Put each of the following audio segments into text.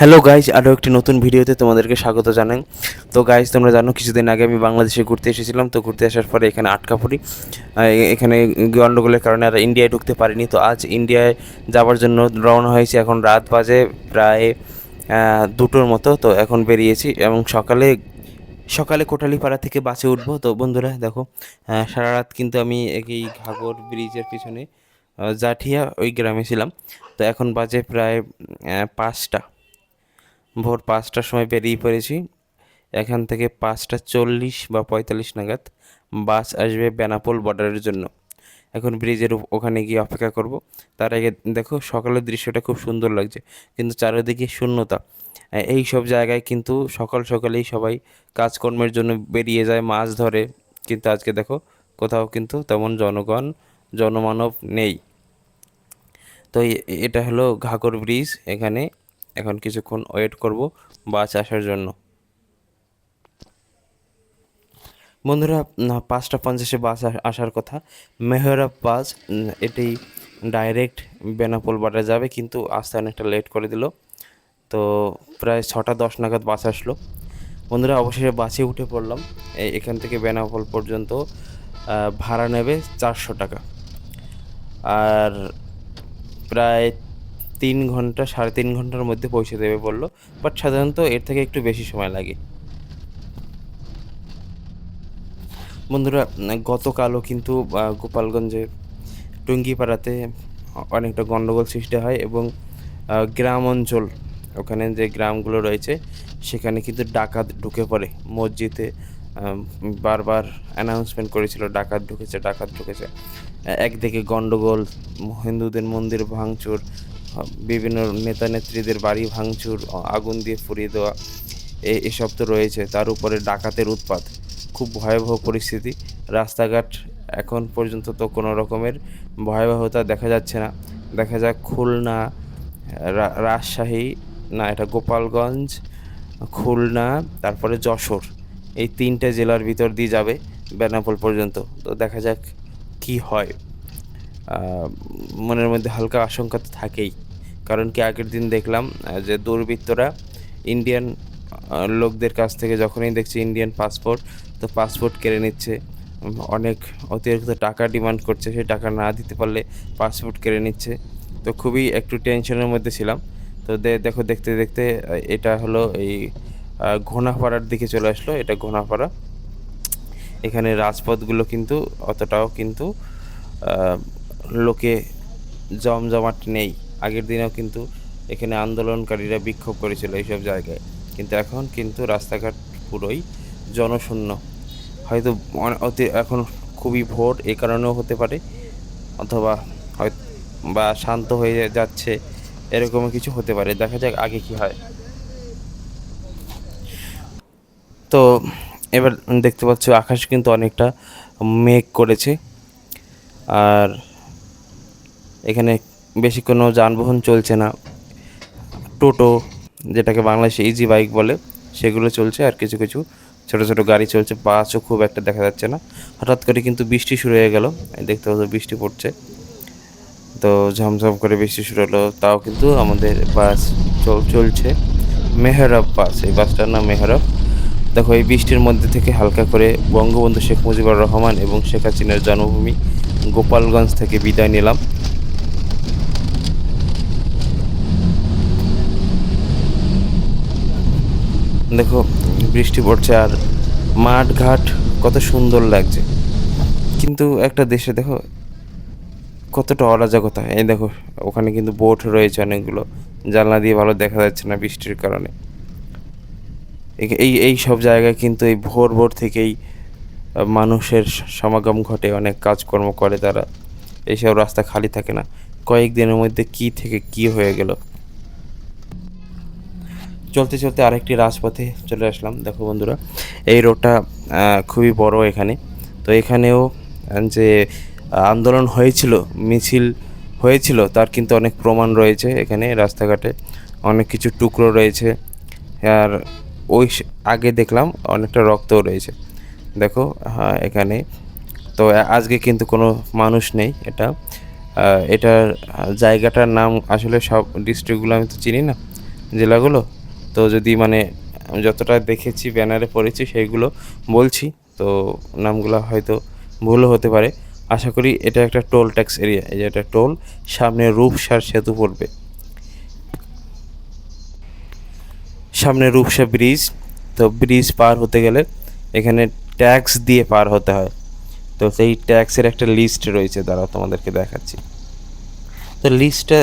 Hello guys আরও একটি নতুন ভিডিওতে তোমাদেরকে স্বাগত জানাই। তো গাইজ তোমরা জানো, কিছুদিন আগে আমি বাংলাদেশে ঘুরতে এসেছিলাম। তো, ঘুরতে আসার পরে এখানে আটকা পড়ি। এখানে গণ্ডগোলের কারণে আর ইন্ডিয়ায় ঢুকতে পারিনি। তো, আজ ইন্ডিয়ায় যাওয়ার জন্য রওনা হয়েছি। এখন রাত বাজে প্রায় দুটোর মতো। তো, এখন বেরিয়েছি এবং সকালে সকালে কোটালীপাড়া থেকে বাসে উঠবো। তো, বন্ধুরা, দেখো সারা রাত কিন্তু আমি এই ঘাগর ব্রিজের পিছনে জাঠিয়া ওই গ্রামে ছিলাম। তো, এখন বাজে প্রায় পাঁচটা। ভোর পাঁচটার সময় বেরিয়ে পড়েছি। এখান থেকে পাঁচটা চল্লিশ বা পঁয়তাল্লিশ নাগাদ বাস আসবে বেনাপোল বর্ডারের জন্য। এখন ব্রিজের ওখানে গিয়ে অপেক্ষা করব। তার আগে দেখো সকালের দৃশ্যটা খুব সুন্দর লাগছে, কিন্তু চারিদিকে শূন্যতা। এই সব জায়গায় কিন্তু সকাল সকালেই সবাই কাজকর্মের জন্য বেরিয়ে যায়, মাছ ধরে। কিন্তু আজকে দেখো কোথাও কিন্তু তেমন জনগণ, জনমানব নেই। তো এটা হলো ঘাগর ব্রিজ। এখানে এখন কিছুক্ষণ ওয়েট করব বাস আসার জন্য। বন্ধুরা পাঁচটা পঞ্চাশে বাস আসার কথা। মেহরাব বাস এটি ডাইরেক্ট বেনাপোল বাজার যাবে, কিন্তু আসতে অনেকটা লেট করে দিল। তো প্রায় ছটা দশ নাগাদ বাস আসলো। বন্ধুরা, অবশেষে বাসে উঠে পড়লাম। এখান থেকে বেনাপোল পর্যন্ত ভাড়া নেবে চারশো টাকা। আর প্রায় তিন ঘণ্টা, সাড়ে তিন ঘণ্টার মধ্যে পৌঁছে দেবে বলল বাট সাধারণত এর থেকে একটু বেশি সময় লাগে। বন্ধুরা, গতকালও কিন্তু গোপালগঞ্জে টুঙ্গিপাড়াতে অনেকটা গণ্ডগোল সৃষ্টি হয় এবং গ্রাম অঞ্চল, ওখানে যে গ্রামগুলো রয়েছে, সেখানে কিন্তু ডাকাত ঢুকে পড়ে। মসজিদে বারবার অ্যানাউন্সমেন্ট করেছিল, ডাকাত ঢুকেছে ডাকাত ঢুকেছে। একদিকে গণ্ডগোল হিন্দুদের মন্দির ভাঙচুর বিভিন্ন নেতা নেত্রীদের বাড়ি ভাঙচুর আগুন দিয়ে ফুরিয়ে দেওয়া এসব তো রয়েছে। তার উপরে ডাকাতের উৎপাত। খুব ভয়াবহ পরিস্থিতি। রাস্তাঘাট এখন পর্যন্ত তো কোনো রকমের ভয়াবহতা দেখা যাচ্ছে না। দেখা যাক খুলনা রাজশাহী, না, এটা গোপালগঞ্জ, খুলনা, তারপরে যশোর। এই তিনটে জেলার ভিতর দিয়ে যাবে বেনাপোল পর্যন্ত। তো দেখা যাক কি হয়। মনের মধ্যে হালকা আশঙ্কা তো থাকেই। কারণ কি আগের দিন দেখলাম যে দুর্বৃত্তরা ইন্ডিয়ান লোকদের কাছ থেকে যখনই দেখছি ইন্ডিয়ান পাসপোর্ট তো পাসপোর্ট কেড়ে নিচ্ছে। অনেক অতিরিক্ত টাকা ডিমান্ড করছে, সেই টাকা না দিতে পারলে পাসপোর্ট কেড়ে নিচ্ছে। তো খুবই একটু টেনশনের মধ্যে ছিলাম। তো দেখো, দেখতে দেখতে এটা হলো এই ঘোনাপাড়ার দিকে চলে আসলো, এটা ঘোনাপাড়া এখানে রাজপথগুলো কিন্তু অতটাও কিন্তু লোকে জমজমাট নেই। আগের দিনেও কিন্তু এখানে আন্দোলনকারীরা বিক্ষোভ করেছিল এইসব জায়গায়। কিন্তু এখন কিন্তু রাস্তাঘাট পুরোই জনশূন্য। হয়তো অতি, এখন খুবই ভোর, এ কারণেও হতে পারে, অথবা হয়, বা শান্ত হয়ে যাচ্ছে এরকম কিছু হতে পারে। দেখা যাক আগে কি হয়। তো এবার দেখতে পাচ্ছ, আকাশ কিন্তু অনেকটা মেঘ করেছে। আর এখানে বেশি কোনো যানবাহন চলছে না। টোটো, যেটাকে বাংলাদেশে ইজি বাইক বলে, সেগুলো চলছে আর কিছু কিছু ছোট ছোট গাড়ি চলছে, বাসও খুব একটা দেখা যাচ্ছে না। হঠাৎ করে কিন্তু বৃষ্টি শুরু হয়ে গেল দেখতে পাচ্ছ বৃষ্টি পড়ছে। তো ঝমঝম করে বৃষ্টি শুরু হলো, তাও কিন্তু আমাদের বাস চল, চলছে। মেহরাব বাস, এই বাসটার নাম মেহরাব। দেখো, এই বৃষ্টির মধ্যে থেকে হালকা করে বঙ্গবন্ধু শেখ মুজিবুর রহমান এবং শেখ হাসিনার জন্মভূমি গোপালগঞ্জ থেকে বিদায় নিলাম। দেখো, বৃষ্টি পড়ছে আর মাঠ ঘাট কত সুন্দর লাগছে। কিন্তু একটা দেশে দেখো, কতটা অরাজকতা। এই দেখো, ওখানে কিন্তু বোট রয়েছে অনেকগুলো, জানলা দিয়ে ভালো দেখা যাচ্ছে না বৃষ্টির কারণে। এই- এই সব জায়গায় কিন্তু এই ভোর ভোর থেকেই মানুষের সমাগম ঘটে, অনেক কাজকর্ম করে তারা। এইসব রাস্তা খালি থাকে না। কয়েকদিনের মধ্যে কি থেকে কি হয়ে গেল? চলতে চলতে আরেকটি রাজপথে চলে আসলাম। দেখো বন্ধুরা, এই রোডটা খুবই বড় এখানে। তো এখানেও যে আন্দোলন হয়েছিল, মিছিল হয়েছিল, তার কিন্তু অনেক প্রমাণ রয়েছে এখানে রাস্তাঘাটে। অনেক কিছু টুকরো রয়েছে। আর ওই আগে দেখলাম অনেকটা রক্তও রয়েছে। দেখো হ্যাঁ এখানে। তো আজকে কিন্তু কোনো মানুষ নেই এটা। এটার জায়গাটার নাম আসলে সব ডিস্ট্রিক্টগুলো আমি তো চিনি না। জেলাগুলো? তো যদি মানে আমি যতটা দেখেছি, ব্যানারে পড়েছি, সেইগুলো বলছি। তো নামগুলো হয়তো ভুলও হতে পারে। আশা করি এটা একটা টোল ট্যাক্স এরিয়া। এই যে একটা টোল, সামনে রূপসার সেতু পড়বে। সামনে রূপসা ব্রিজ, তো ব্রিজ পার হতে গেলে এখানে ট্যাক্স দিয়ে পার হতে হয়। তো সেই ট্যাক্সের একটা লিস্ট রয়েছে, দাঁড়াও তোমাদেরকে দেখাচ্ছি। তো লিস্টটা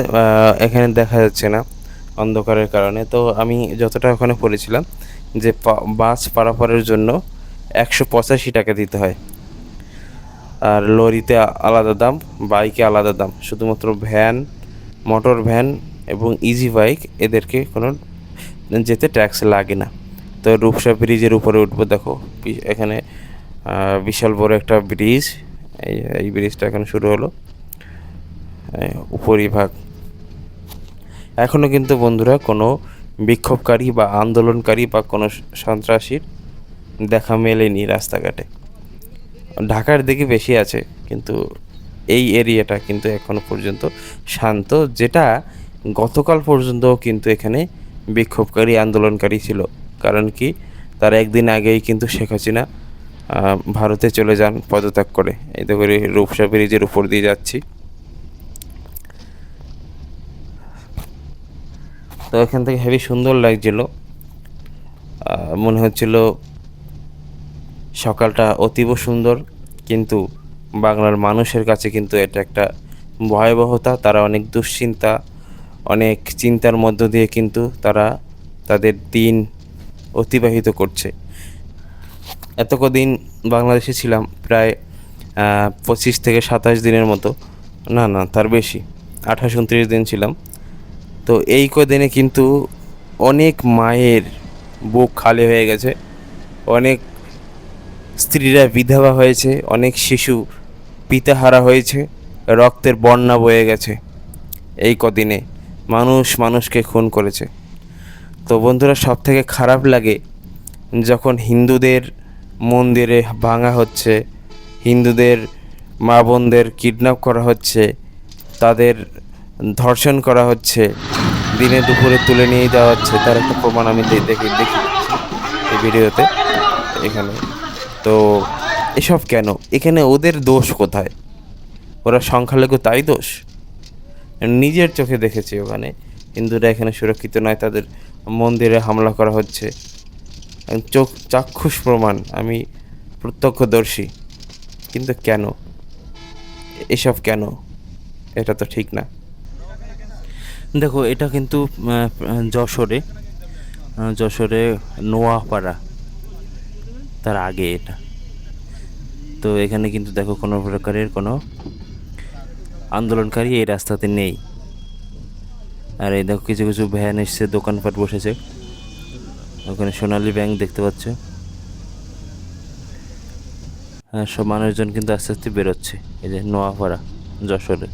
এখানে দেখা যাচ্ছে না। অন্ধকারের কারণে। তো আমি যতটা ওখানে পড়েছিলাম যে বাস পারাপারের জন্য একশো পঁচাশি টাকা দিতে হয়। আর লরিতে আলাদা দাম, বাইকে আলাদা দাম। শুধুমাত্র ভ্যান, মোটর ভ্যান এবং ইজি বাইক এদেরকে কোনো যেতে ট্যাক্স লাগে না। তো রূপসা ব্রিজের উপরে উঠবো, দেখো এখানে বিশাল বড় একটা ব্রিজ এই ব্রিজটা এখন শুরু হলো। উপরিভাগ। এখনও কিন্তু বন্ধুরা কোনো বিক্ষোভকারী বা আন্দোলনকারী বা কোনো সন্ত্রাসীর দেখা মেলেনি রাস্তাঘাটে। ঢাকার দিকে বেশি আছে, কিন্তু এই এরিয়াটা কিন্তু এখনও পর্যন্ত শান্ত, যেটা গতকাল পর্যন্ত কিন্তু এখানে বিক্ষোভকারী, আন্দোলনকারী ছিল। কারণ কি? তার একদিন আগেই কিন্তু শেখ হাসিনা ভারতে চলে যান পদত্যাগ করে। এই তো করে রূপসা ব্রিজের উপর দিয়ে যাচ্ছি। তো এখান থেকে হেভি সুন্দর লাগছিল। মনে হচ্ছিল সকালটা অতীব সুন্দর, কিন্তু বাংলার মানুষের কাছে কিন্তু এটা একটা ভয়াবহতা, তারা অনেক দুশ্চিন্তা, অনেক চিন্তার মধ্য দিয়ে কিন্তু তারা তাদের দিন অতিবাহিত করছে। এত কদিন বাংলাদেশে ছিলাম প্রায় পঁচিশ থেকে সাতাশ দিনের মতো। না না, তার বেশি। আঠাশ, উনত্রিশ দিন ছিলাম। তো এই কদিনে কিন্তু অনেক মায়ের বুক খালি হয়ে গেছে। অনেক স্ত্রীরা বিধবা হয়েছে, অনেক শিশু পিতাহারা হয়েছে, রক্তের বন্যা বয়ে গেছে এই কদিনে। মানুষ মানুষকে খুন করেছে। তো বন্ধুরা সব থেকে খারাপ লাগে যখন হিন্দুদের মন্দিরে ভাঙা হচ্ছে, হিন্দুদের মা বোনদের কিডন্যাপ করা হচ্ছে, তাদের ধর্ষণ করা হচ্ছে। দিনে দুপুরে তুলে নিয়ে যাওয়া হচ্ছে। তার একটা প্রমাণ আমি দেখি দেখি এই ভিডিওতে এখানে। তো এসব কেন? এখানে ওদের দোষ কোথায়? ওরা সংখ্যালঘু তাই দোষ? নিজের চোখে দেখেছি ওখানে। হিন্দুরা এখানে সুরক্ষিত নয়, তাদের মন্দিরে হামলা করা হচ্ছে। চোখ চাক্ষুষ প্রমাণ। আমি প্রত্যক্ষদর্শী। কিন্তু কেন? এসব কেন? এটা তো ঠিক না। দেখো, এটা কিন্তু যশোরে যশোরে নোয়াপাড়া, তার আগে এটা। তো এখানে কিন্তু দেখো, কোনো প্রকারের কোনো আন্দোলনকারী এই রাস্তাতে নেই। আর এই দেখো, কিছু কিছু ভ্যান এসছে, দোকানপাট বসেছে। ওখানে সোনালী ব্যাংক দেখতে পাচ্ছ। হ্যাঁ সব মানুষজন কিন্তু আস্তে আস্তে বেরোচ্ছে, এই যে নোয়াপাড়া, যশোরে।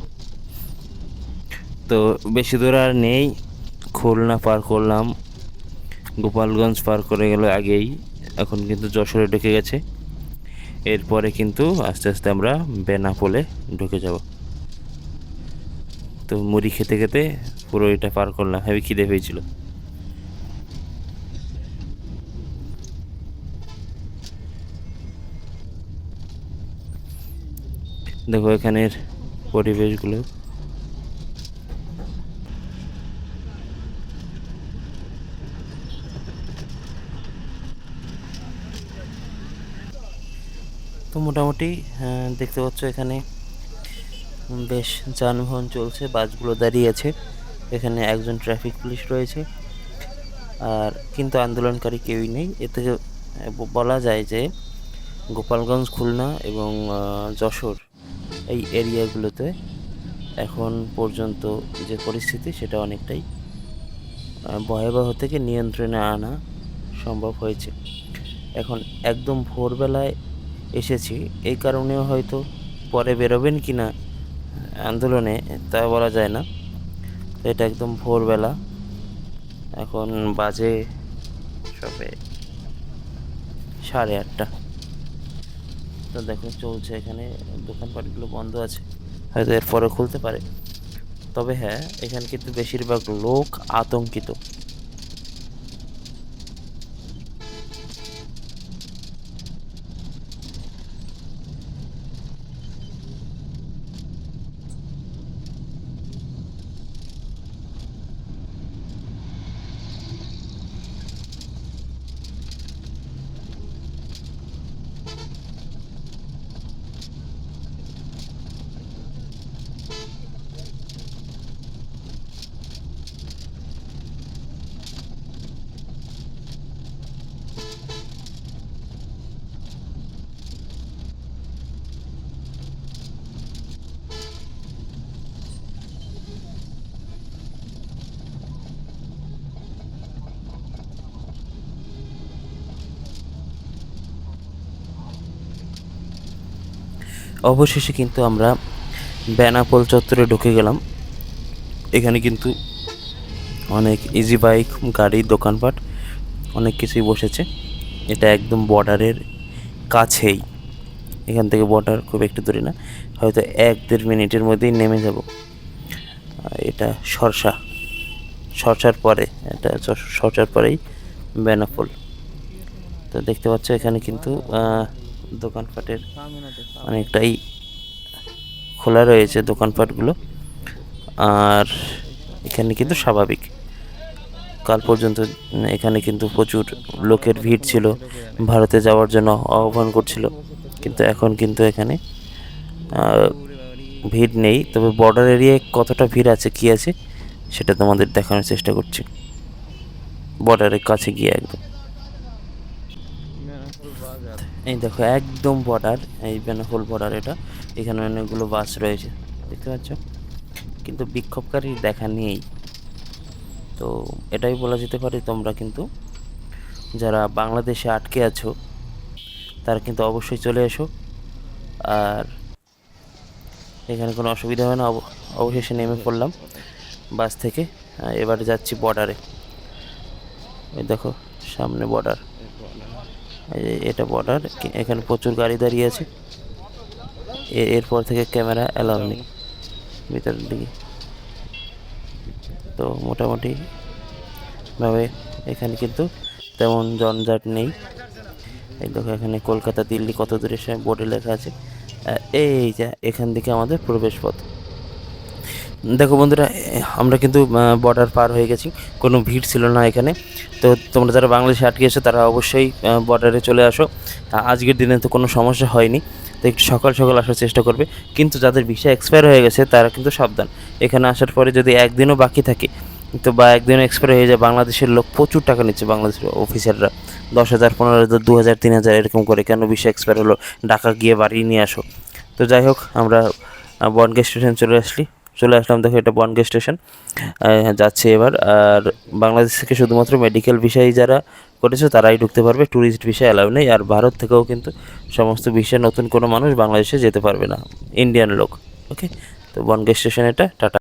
তো বেশি দূর আর নেই। খুলনা পার করলাম। গোপালগঞ্জ পার করে গেল আগেই। এখন কিন্তু যশোরে ঢুকে গেছে। এরপরে কিন্তু আস্তে আস্তে আমরা বেনাপোলে ঢুকে যাব। তো মুড়ি খেতে খেতে পুরো এটা পার করলাম। হেভি খিদে পেয়েছিল। দেখো এখানের পরিবেশগুলো। মোটামুটি আহ, দেখতে পাচ্ছ এখানে বেশ যানবাহন চলছে বাসগুলো দাঁড়িয়ে আছে। এখানে একজন ট্রাফিক পুলিশ রয়েছে। আর কিন্তু আন্দোলনকারী কেউই নেই। এ থেকে বলা যায় যে গোপালগঞ্জ খুলনা এবং যশোর এই এরিয়াগুলোতে এখন পর্যন্ত যে পরিস্থিতি সেটা অনেকটাই ভয়াবহ থেকে নিয়ন্ত্রণে আনা সম্ভব হয়েছে। এখন একদম ভোরবেলায় এসেছি। এই কারণেও হয়তো পরে বেরোবেন কি না আন্দোলনে, তা বলা যায় না। এটা একদম ভোরবেলা। এখন বাজে সবে সাড়ে আটটা। তো দেখো চলছে এখানে, দোকানপাটগুলো বন্ধ আছে। হয়তো এরপরে খুলতে পারে। তবে হ্যাঁ এখানে কিন্তু বেশিরভাগ লোক আতঙ্কিত। অবশেষে কিন্তু আমরা বেনাপোল চত্বরে ঢুকে গেলাম। এখানে কিন্তু অনেক ইজি বাইক গাড়ি, দোকানপাট, অনেক কিছুই বসেছে। এটা একদম বর্ডারের কাছেই। এখান থেকে বর্ডার খুব একটু দূরে না। হয়তো এক দেড় মিনিটের মধ্যেই নেমে যাব। এটা সরসা সরসার পরে, এটা স- সরসার পরেই বেনাপোল। তো দেখতে পাচ্ছ এখানে কিন্তু দোকানপাটের অনেকটাই খোলা রয়েছে দোকানপাটগুলো। আর এখানে কিন্তু স্বাভাবিক। কাল পর্যন্ত এখানে কিন্তু প্রচুর লোকের ভিড় ছিল। ভারতে যাওয়ার জন্য আহ্বান করছিল। কিন্তু এখন কিন্তু এখানে ভিড় নেই। তবে বর্ডার এরিয়ায় কতটা ভিড় আছে কী আছে সেটা তোমাদের দেখানোর চেষ্টা করছি। বর্ডারের কাছে গিয়ে একদম। এই দেখো, একদম বর্ডার এই বেনাফুল বর্ডার এটা, এখানে অনেকগুলো বাস রয়েছে, দেখতে পাচ্ছ? কিন্তু বিক্ষোভকারী দেখা নেই। তো এটাই বলা যেতে পারে তোমরা কিন্তু, যারা বাংলাদেশে আটকে আছো, তারা কিন্তু অবশ্যই চলে এসো। আর এখানে কোনো অসুবিধা হয় না, অব- অবশেষে নেমে পড়লাম বাস থেকে। এবারে যাচ্ছি বর্ডারে ওই দেখো, সামনে বর্ডার এটা বর্ডার এখানে প্রচুর গাড়ি দাঁড়িয়ে আছে। এরপর থেকে ক্যামেরা অ্যালাউ নেই, ভিতরের দিকে। তো মোটামুটি ভাবে এখানে কিন্তু তেমন জঞ্জাট নেই। এই দেখো, এখানে কলকাতা, দিল্লি কত দূরে সে বোর্ডে লেখা আছে। এই যা, এখান থেকে আমাদের প্রবেশ পথ দেখো বন্ধুরা, আমরা কিন্তু বর্ডার পার হয়ে গেছি। কোনো ভিড় ছিল না এখানে। তো তোমরা যারা বাংলাদেশে আটকে এসো, তারা অবশ্যই বর্ডারে চলে আসো। আজকের দিনে তো কোনো সমস্যা হয়নি। তো একটু সকাল সকাল আসার চেষ্টা করবে। কিন্তু যাদের ভিসা এক্সপায়ার হয়ে গেছে, তারা কিন্তু সাবধান। এখানে আসার পরে যদি একদিনও বাকি থাকে, তো বা একদিনও এক্সপায়ার হয়ে যায়, বাংলাদেশের লোক প্রচুর টাকা নিচ্ছে, বাংলাদেশের অফিসাররা দশ হাজার, পনেরো হাজার, দু হাজার, তিন হাজার, এরকম করে কেন ভিসা এক্সপায়ার হলো? টাকা গিয়ে বাড়ি নিয়ে আসো। তো যাই হোক, আমরা বনগে স্টেশন চলে আসলি। চলে আসলাম, দেখো এটা বনগে স্টেশন। যাচ্ছে এবার। আর বাংলাদেশ থেকে শুধুমাত্র মেডিকেল ভিসাই যারা করেছে, তারাই ঢুকতে পারবে। ট্যুরিস্ট ভিসা অ্যালাউ নেই। আর ভারত থেকেও কিন্তু সমস্ত বিষয়ে নতুন কোনো মানুষ বাংলাদেশে যেতে পারবে না। ইন্ডিয়ান লোক ওকে তো বনগে স্টেশন এটা, টাটা।